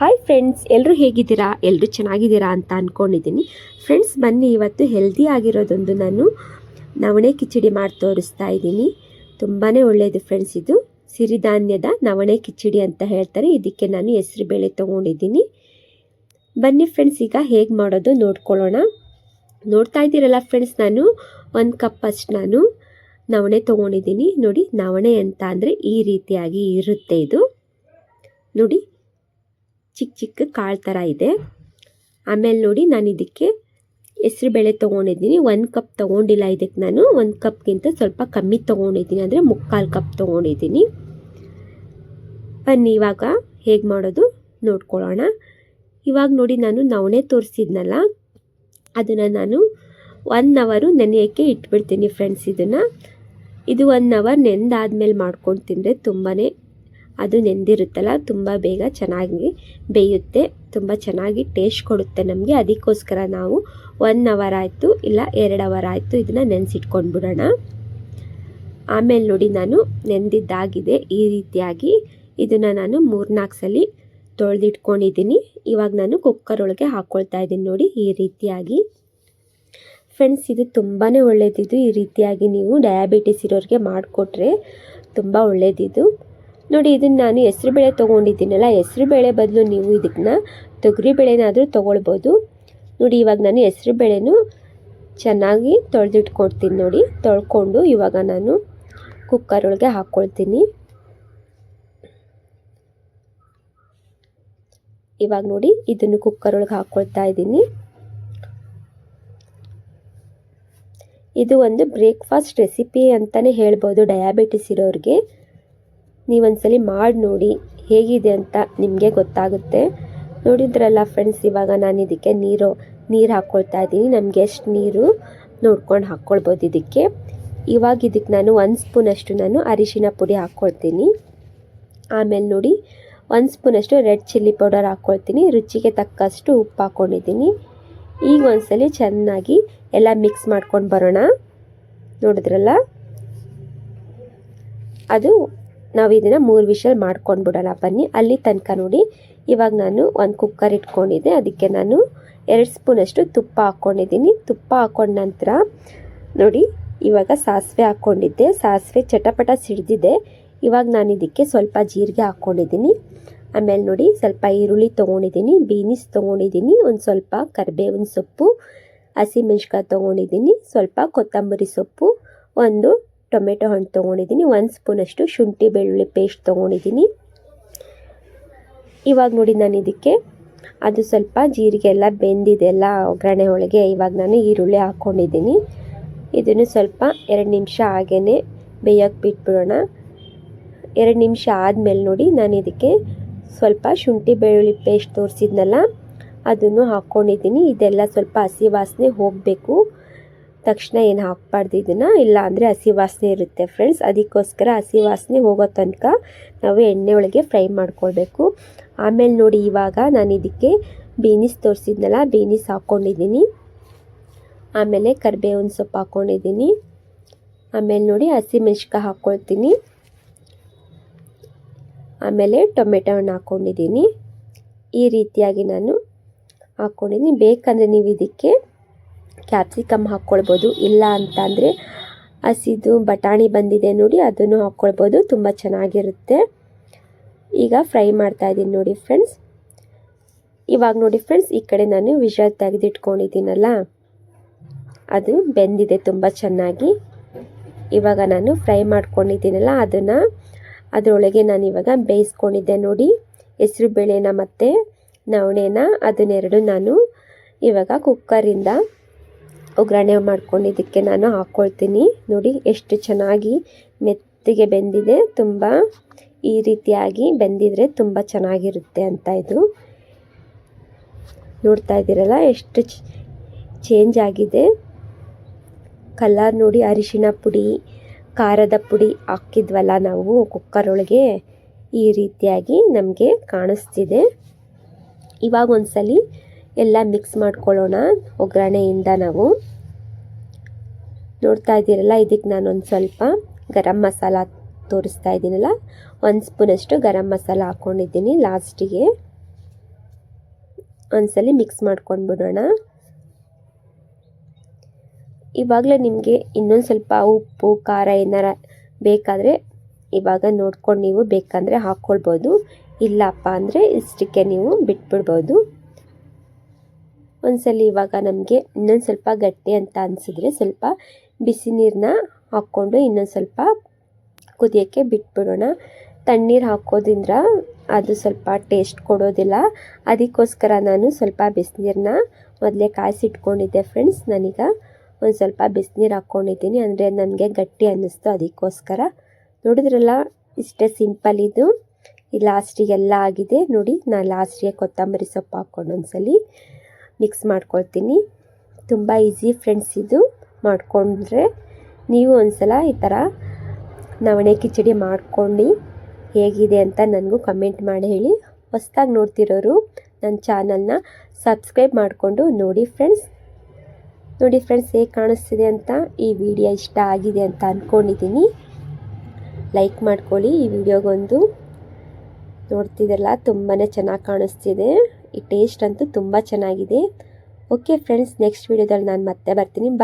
Hi friends ಎಲ್ಲರೂ ಹೇಗಿದ್ದೀರಾ? ಎಲ್ಲರೂ ಚೆನ್ನಾಗಿದ್ದೀರಾ ಅಂತ ಅಂದ್ಕೊಂಡಿದ್ದೀನಿ ಫ್ರೆಂಡ್ಸ್ ಬನ್ನಿ, ಇವತ್ತು ಹೆಲ್ದಿ ಆಗಿರೋದೊಂದು ನಾನು ನವಣೆ ಕಿಚಡಿ ಮಾಡಿ ತೋರಿಸ್ತಾ ಇದ್ದೀನಿ. ತುಂಬಾ ಒಳ್ಳೆಯದು ಫ್ರೆಂಡ್ಸ್ ಇದು. ಸಿರಿಧಾನ್ಯದ ನವಣೆ ಕಿಚಡಿ ಅಂತ ಹೇಳ್ತಾರೆ. ಇದಕ್ಕೆ ನಾನು ಹೆಸರು ಬೇಳೆ ತೊಗೊಂಡಿದ್ದೀನಿ. ಬನ್ನಿ ಫ್ರೆಂಡ್ಸ್ ಈಗ ಹೇಗೆ ಮಾಡೋದು ನೋಡ್ಕೊಳ್ಳೋಣ. ನೋಡ್ತಾ ಇದ್ದೀರಲ್ಲ ಫ್ರೆಂಡ್ಸ್ ನಾನು ಒಂದು ಕಪ್ ಅಷ್ಟು ನಾನು ನವಣೆ ತೊಗೊಂಡಿದ್ದೀನಿ. ನೋಡಿ, ನವಣೆ ಅಂತ ಅಂದರೆ ಈ ರೀತಿಯಾಗಿ ಇರುತ್ತೆ ಇದು. ನೋಡಿ ಚಿಕ್ಕ ಚಿಕ್ಕ ಕಾಳು ಥರ ಇದೆ. ಆಮೇಲೆ ನೋಡಿ ನಾನು ಇದಕ್ಕೆ ಹೆಸ್ರು ಬೇಳೆ ತೊಗೊಂಡಿದ್ದೀನಿ. ಒಂದು ಕಪ್ ತೊಗೊಂಡಿಲ್ಲ ಇದಕ್ಕೆ ನಾನು. ಒಂದು ಕಪ್ಗಿಂತ ಸ್ವಲ್ಪ ಕಮ್ಮಿ ತೊಗೊಂಡಿದ್ದೀನಿ. ಅಂದರೆ ಮುಕ್ಕಾಲು ಕಪ್ ತೊಗೊಂಡಿದ್ದೀನಿ. ಬನ್ನಿ, ಇವಾಗ ಹೇಗೆ ಮಾಡೋದು ನೋಡ್ಕೊಳ್ಳೋಣ. ಇವಾಗ ನೋಡಿ ನಾನು ನವಣೆ ತೋರಿಸಿದ್ನಲ್ಲ, ಅದನ್ನು ನಾನು ಒನ್ ಅವರು ನೆನೆಯೋಕ್ಕೆ ಇಟ್ಬಿಡ್ತೀನಿ ಫ್ರೆಂಡ್ಸ್ ಇದನ್ನು. ಇದು ಒನ್ ಅವರ್ ನೆಂದಾದ್ಮೇಲೆ ಮಾಡ್ಕೊಂಡು ತಿಂದರೆ ತುಂಬಾ ಅದು ನೆಂದಿರುತ್ತಲ್ಲ, ತುಂಬ ಬೇಗ ಚೆನ್ನಾಗಿ ಬೇಯುತ್ತೆ, ತುಂಬ ಚೆನ್ನಾಗಿ ಟೇಸ್ಟ್ ಕೊಡುತ್ತೆ ನಮಗೆ. ಅದಕ್ಕೋಸ್ಕರ ನಾವು ಒನ್ ಅವರ್ ಆಯಿತು, ಇಲ್ಲ ಎರಡು ಅವರ್ ಆಯಿತು ಇದನ್ನು ನೆನೆಸಿಟ್ಕೊಂಡ್ಬಿಡೋಣ. ಆಮೇಲೆ ನೋಡಿ ನಾನು ನೆಂದಿದ್ದಾಗಿದೆ, ಈ ರೀತಿಯಾಗಿ ಇದನ್ನು ನಾನು ಮೂರ್ನಾಲ್ಕು ಸಲ ತೊಳೆದಿಟ್ಕೊಂಡಿದ್ದೀನಿ. ಇವಾಗ ನಾನು ಕುಕ್ಕರ್ ಒಳಗೆ ಹಾಕ್ಕೊಳ್ತಾ ಇದ್ದೀನಿ ನೋಡಿ, ಈ ರೀತಿಯಾಗಿ. ಫ್ರೆಂಡ್ಸ್ ಇದು ತುಂಬಾ ಒಳ್ಳೆಯದಿದು ಈ ರೀತಿಯಾಗಿ ನೀವು ಡಯಾಬಿಟಿಸ್ ಇರೋರಿಗೆ ಮಾಡಿಕೊಟ್ರೆ ತುಂಬ ಒಳ್ಳೆಯದಿದು ನೋಡಿ, ಇದನ್ನು ನಾನು ಹೆಸ್ರು ಬೇಳೆ ತೊಗೊಂಡಿದ್ದೀನಲ್ಲ, ಹೆಸ್ರು ಬೇಳೆ ಬದಲು ನೀವು ಇದನ್ನ ತೊಗರಿ ಬೇಳೆನಾದರೂ ತೊಗೊಳ್ಬೋದು. ನೋಡಿ, ಇವಾಗ ನಾನು ಹೆಸ್ರು ಬೇಳೆನೂ ಚೆನ್ನಾಗಿ ತೊಳೆದಿಟ್ಕೊಡ್ತೀನಿ ನೋಡಿ, ತೊಳ್ಕೊಂಡು ಇವಾಗ ನಾನು ಕುಕ್ಕರ್ ಒಳಗೆ ಹಾಕ್ಕೊಳ್ತೀನಿ. ಇವಾಗ ನೋಡಿ, ಇದನ್ನು ಕುಕ್ಕರ್ ಒಳಗೆ ಹಾಕ್ಕೊಳ್ತಾ ಇದ್ದೀನಿ. ಇದು ಒಂದು ಬ್ರೇಕ್ಫಾಸ್ಟ್ ರೆಸಿಪಿ ಅಂತಲೇ ಹೇಳ್ಬೋದು ಡಯಾಬಿಟಿಸ್ ಇರೋರಿಗೆ. ನೀವೊಂದ್ಸಲಿ ಮಾಡಿ ನೋಡಿ ಹೇಗಿದೆ ಅಂತ ನಿಮಗೆ ಗೊತ್ತಾಗುತ್ತೆ. ನೋಡಿದ್ರಲ್ಲ ಫ್ರೆಂಡ್ಸ್ ಇವಾಗ ನಾನು ಇದಕ್ಕೆ ನೀರು ನೀರು ಹಾಕ್ಕೊಳ್ತಾ ಇದ್ದೀನಿ. ನಮಗೆ ಎಷ್ಟು ನೀರು ನೋಡ್ಕೊಂಡು ಹಾಕ್ಕೊಳ್ಬೋದು ಇದಕ್ಕೆ. ಇವಾಗ ಇದಕ್ಕೆ ನಾನು ಒಂದು ಸ್ಪೂನಷ್ಟು ನಾನು ಅರಿಶಿನ ಪುಡಿ ಹಾಕ್ಕೊಳ್ತೀನಿ ಆಮೇಲೆ ನೋಡಿ, ಒಂದು ಸ್ಪೂನಷ್ಟು ರೆಡ್ ಚಿಲ್ಲಿ ಪೌಡರ್ ಹಾಕ್ಕೊಳ್ತೀನಿ ರುಚಿಗೆ ತಕ್ಕಷ್ಟು ಉಪ್ಪು ಹಾಕ್ಕೊಂಡಿದ್ದೀನಿ ಈಗ ಒಂದ್ಸಲಿ ಚೆನ್ನಾಗಿ ಎಲ್ಲ ಮಿಕ್ಸ್ ಮಾಡ್ಕೊಂಡು ಬರೋಣ. ನೋಡಿದ್ರಲ್ಲ? ಅದು ನಾವು ಇದನ್ನು ಮೂರು ವಿಷಲ್ ಮಾಡ್ಕೊಂಡು ಬಿಡೋಣ ಬನ್ನಿ, ಅಲ್ಲಿ ತನಕ ನೋಡಿ. ಇವಾಗ ನಾನು ಒಂದು ಕುಕ್ಕರ್ ಇಟ್ಕೊಂಡಿದ್ದೆ. ಅದಕ್ಕೆ ನಾನು ಎರಡು ಸ್ಪೂನಷ್ಟು ತುಪ್ಪ ಹಾಕ್ಕೊಂಡಿದ್ದೀನಿ ತುಪ್ಪ ಹಾಕೊಂಡ ನಂತರ ನೋಡಿ, ಇವಾಗ ಸಾಸಿವೆ ಹಾಕ್ಕೊಂಡಿದ್ದೆ ಸಾಸಿವೆ ಚಟಪಟ ಸಿಡ್ದಿದೆ. ಇವಾಗ ನಾನು ಇದಕ್ಕೆ ಸ್ವಲ್ಪ ಜೀರಿಗೆ ಹಾಕ್ಕೊಂಡಿದ್ದೀನಿ ಆಮೇಲೆ ನೋಡಿ, ಸ್ವಲ್ಪ ಈರುಳ್ಳಿ ತೊಗೊಂಡಿದ್ದೀನಿ. ಬೀನಿಸ್ ತೊಗೊಂಡಿದ್ದೀನಿ. ಒಂದು ಸ್ವಲ್ಪ ಕರಿಬೇವಿನ ಸೊಪ್ಪು, ಹಸಿಮೆಣ್ಸಿಕಾಯಿ ತೊಗೊಂಡಿದ್ದೀನಿ. ಸ್ವಲ್ಪ ಕೊತ್ತಂಬರಿ ಸೊಪ್ಪು, ಒಂದು ಟೊಮೆಟೊ ಹಣ್ಣು ತೊಗೊಂಡಿದ್ದೀನಿ. ಒಂದು ಸ್ಪೂನಷ್ಟು ಶುಂಠಿ ಬೆಳ್ಳುಳ್ಳಿ ಪೇಸ್ಟ್ ತೊಗೊಂಡಿದ್ದೀನಿ. ಇವಾಗ ನೋಡಿ ನಾನು ಇದಕ್ಕೆ ಅದು ಸ್ವಲ್ಪ ಜೀರಿಗೆ ಎಲ್ಲ ಬೆಂದಿದೆ ಎಲ್ಲ ಒಗ್ಗರಣೆ ಒಳಗೆ. ಇವಾಗ ನಾನು ಈರುಳ್ಳಿ ಹಾಕ್ಕೊಂಡಿದ್ದೀನಿ ಇದನ್ನು ಸ್ವಲ್ಪ ಎರಡು ನಿಮಿಷ ಹಾಗೇ ಬೇಯೋಕ್ಕೆ ಬಿಟ್ಬಿಡೋಣ. ಎರಡು ನಿಮಿಷ ಆದಮೇಲೆ ನೋಡಿ ನಾನು ಇದಕ್ಕೆ ಸ್ವಲ್ಪ ಶುಂಠಿ ಬೆಳ್ಳುಳ್ಳಿ ಪೇಸ್ಟ್ ತೋರಿಸಿದ್ನಲ್ಲ, ಅದನ್ನು ಹಾಕ್ಕೊಂಡಿದ್ದೀನಿ ಇದೆಲ್ಲ ಸ್ವಲ್ಪ ಹಸಿ ವಾಸನೆ ಹೋಗಬೇಕು. ತಕ್ಷಣ ಏನು ಹಾಕ್ಬಾರ್ದು ಇದನ್ನು? ಇಲ್ಲ ಅಂದರೆ ಹಸಿ ವಾಸನೆ ಇರುತ್ತೆ ಫ್ರೆಂಡ್ಸ್ ಅದಕ್ಕೋಸ್ಕರ ಹಸಿ ವಾಸನೆ ಹೋಗೋ ತನಕ ನಾವು ಎಣ್ಣೆ ಒಳಗೆ ಫ್ರೈ ಮಾಡ್ಕೊಳ್ಬೇಕು. ಆಮೇಲೆ ನೋಡಿ ಇವಾಗ ನಾನು ಇದಕ್ಕೆ ಬೀನಿಸ್ ತೋರಿಸಿದ್ನಲ್ಲ, ಬೀನಿಸ್ ಹಾಕ್ಕೊಂಡಿದ್ದೀನಿ ಆಮೇಲೆ ಕರಿಬೇವಿನ ಸೊಪ್ಪು ಹಾಕ್ಕೊಂಡಿದ್ದೀನಿ ಆಮೇಲೆ ನೋಡಿ ಹಸಿಮೆಣ್ಸಿಕಾಯಿ ಹಾಕ್ಕೊಳ್ತೀನಿ ಆಮೇಲೆ ಟೊಮೆಟೊ ಹಣ್ಣು ಹಾಕ್ಕೊಂಡಿದ್ದೀನಿ ಈ ರೀತಿಯಾಗಿ ನಾನು ಹಾಕ್ಕೊಂಡಿದ್ದೀನಿ ಬೇಕಂದರೆ ನೀವು ಇದಕ್ಕೆ ಕ್ಯಾಪ್ಸಿಕಮ್ ಹಾಕ್ಕೊಳ್ಬೋದು. ಇಲ್ಲ ಅಂತ ಅಂದರೆ ಹಸಿದು ಬಟಾಣಿ ಬಂದಿದೆ ನೋಡಿ, ಅದನ್ನು ಹಾಕ್ಕೊಳ್ಬೋದು. ತುಂಬ ಚೆನ್ನಾಗಿರುತ್ತೆ. ಈಗ ಫ್ರೈ ಮಾಡ್ತಾ ಇದ್ದೀನಿ ನೋಡಿ ಫ್ರೆಂಡ್ಸ್ ಇವಾಗ ನೋಡಿ ಫ್ರೆಂಡ್ಸ್ ಈ ಕಡೆ ನಾನು ವಿಷಲ್ ತೆಗೆದಿಟ್ಕೊಂಡಿದ್ದೀನಲ್ಲ, ಅದು ಬೆಂದಿದೆ ತುಂಬ ಚೆನ್ನಾಗಿ. ಇವಾಗ ನಾನು ಫ್ರೈ ಮಾಡ್ಕೊಂಡಿದ್ದೀನಲ್ಲ, ಅದನ್ನು ಅದರೊಳಗೆ ನಾನು ಇವಾಗ ಬೇಯಿಸ್ಕೊಂಡಿದ್ದೆ ನೋಡಿ. ಹೆಸರು ಬೇಳೆನ ಮತ್ತು ನವಣೆನ, ಅದನ್ನೆರಡು ನಾನು ಇವಾಗ ಕುಕ್ಕರಿಂದ ಒಗ್ಗರಣೆ ಮಾಡ್ಕೊಂಡಿದ್ದಕ್ಕೆ ನಾನು ಹಾಕ್ಕೊಳ್ತೀನಿ ನೋಡಿ ಎಷ್ಟು ಚೆನ್ನಾಗಿ ಮೆತ್ತಗೆ ಬೆಂದಿದೆ. ತುಂಬ ಈ ರೀತಿಯಾಗಿ ಬೆಂದಿದ್ರೆ ತುಂಬ ಚೆನ್ನಾಗಿರುತ್ತೆ ಅಂತ ಇದು. ನೋಡ್ತಾ ಇದ್ದೀರಲ್ಲ ಎಷ್ಟು ಚೇಂಜ್ ಆಗಿದೆ. ಕಲರ್ ನೋಡಿ ಅರಿಶಿಣ ಪುಡಿ, ಖಾರದ ಪುಡಿ ಹಾಕಿದ್ವಲ್ಲ ನಾವು ಕುಕ್ಕರ್ ಒಳಗೆ ಈ ರೀತಿಯಾಗಿ ನಮಗೆ ಕಾಣಿಸ್ತಿದೆ. ಇವಾಗ ಒಂದ್ಸಲಿ ಎಲ್ಲ ಮಿಕ್ಸ್ ಮಾಡ್ಕೊಳ್ಳೋಣ ಒಗ್ಗರಣೆಯಿಂದ ನಾವು. ನೋಡ್ತಾ ಇದ್ದೀರಲ್ಲ, ಇದಕ್ಕೆ ನಾನೊಂದು ಸ್ವಲ್ಪ ಗರಂ ಮಸಾಲ ತೋರಿಸ್ತಾ ಇದ್ದೀನಲ್ಲ, ಒಂದು ಸ್ಪೂನಷ್ಟು ಗರಂ ಮಸಾಲ ಹಾಕ್ಕೊಂಡಿದ್ದೀನಿ ಲಾಸ್ಟಿಗೆ. ಒಂದ್ಸಲಿ ಮಿಕ್ಸ್ ಮಾಡ್ಕೊಂಡು ಬಿಡೋಣ ಇವಾಗಲೇ ನಿಮಗೆ ಇನ್ನೊಂದು ಸ್ವಲ್ಪ ಉಪ್ಪು, ಖಾರ ಏನಾರ ಬೇಕಾದರೆ ಇವಾಗ ನೋಡ್ಕೊಂಡು ನೀವು ಬೇಕಂದರೆ ಹಾಕ್ಕೊಳ್ಬೋದು. ಇಲ್ಲಪ್ಪ ಅಂದರೆ ಇಷ್ಟಕ್ಕೆ ನೀವು ಬಿಟ್ಬಿಡ್ಬೋದು. ಒಂದ್ಸಲಿ ಇವಾಗ ನಮಗೆ ಇನ್ನೊಂದು ಸ್ವಲ್ಪ ಗಟ್ಟಿ ಅಂತ ಅನಿಸಿದ್ರೆ ಸ್ವಲ್ಪ ಬಿಸಿ ನೀರನ್ನ ಹಾಕ್ಕೊಂಡು ಇನ್ನೊಂದು ಸ್ವಲ್ಪ ಕುದಿಯೋಕ್ಕೆ ಬಿಟ್ಬಿಡೋಣ. ತಣ್ಣೀರು ಹಾಕೋದ್ರಿಂದ ಅದು ಸ್ವಲ್ಪ ಟೇಸ್ಟ್ ಕೊಡೋದಿಲ್ಲ. ಅದಕ್ಕೋಸ್ಕರ ನಾನು ಸ್ವಲ್ಪ ಬಿಸಿನೀರನ್ನ ಮೊದಲೇ ಕಾಯಿಸಿಟ್ಕೊಂಡಿದ್ದೆ ಫ್ರೆಂಡ್ಸ್. ನಾನೀಗ ಒಂದು ಸ್ವಲ್ಪ ಬಿಸಿನೀರು ಹಾಕ್ಕೊಂಡಿದ್ದೀನಿ ಅಂದರೆ ನನಗೆ ಗಟ್ಟಿ ಅನ್ನಿಸ್ತು ಅದಕ್ಕೋಸ್ಕರ. ನೋಡಿದ್ರಲ್ಲ, ಇಷ್ಟೇ ಸಿಂಪಲ್ ಇದು. ಈ ಲಾಸ್ಟಿಗೆಲ್ಲ ಆಗಿದೆ. ನೋಡಿ ನಾನು ಲಾಸ್ಟಿಗೆ ಕೊತ್ತಂಬರಿ ಸೊಪ್ಪು ಹಾಕ್ಕೊಂಡು ಒಂದ್ಸಲಿ. ಮಿಕ್ಸ್ ಮಾಡ್ಕೊಳ್ತೀನಿ. ತುಂಬ ಈಸಿ ಫ್ರೆಂಡ್ಸ್ ಇದು. ಮಾಡಿಕೊಂಡ್ರೆ ನೀವು ಒಂದ್ಸಲ ಈ ಥರ ನವಣೆ ಕಿಚಡಿ ಮಾಡ್ಕೊಂಡು ಹೇಗಿದೆ ಅಂತ ನನಗೂ ಕಮೆಂಟ್ ಮಾಡಿ ಹೇಳಿ. ಹೊಸ್ದಾಗಿ ನೋಡ್ತಿರೋರು ನನ್ನ ಚಾನಲ್ನ ಸಬ್ಸ್ಕ್ರೈಬ್ ಮಾಡಿಕೊಂಡು ನೋಡಿ ಫ್ರೆಂಡ್ಸ್ ನೋಡಿ ಫ್ರೆಂಡ್ಸ್ ಹೇಗೆ ಕಾಣಿಸ್ತಿದೆ ಅಂತ ಈ ವಿಡಿಯೋ ಇಷ್ಟ ಆಗಿದೆ ಅಂತ ಅಂದ್ಕೊಂಡಿದ್ದೀನಿ ಲೈಕ್ ಮಾಡ್ಕೊಳ್ಳಿ ಈ ವಿಡಿಯೋಗೊಂದು ನೋಡ್ತಿದ್ದಲ್ಲ ತುಂಬಾ ಚೆನ್ನಾಗಿ ಕಾಣಿಸ್ತಿದೆ. ಟೇಸ್ಟ್ ಅಂತೂ ತುಂಬ ಚೆನ್ನಾಗಿದೆ. ಓಕೆ ಫ್ರೆಂಡ್ಸ್ ನೆಕ್ಸ್ಟ್ ವೀಡಿಯೋದಲ್ಲಿ ನಾನು ಮತ್ತೆ ಬರ್ತೀನಿ.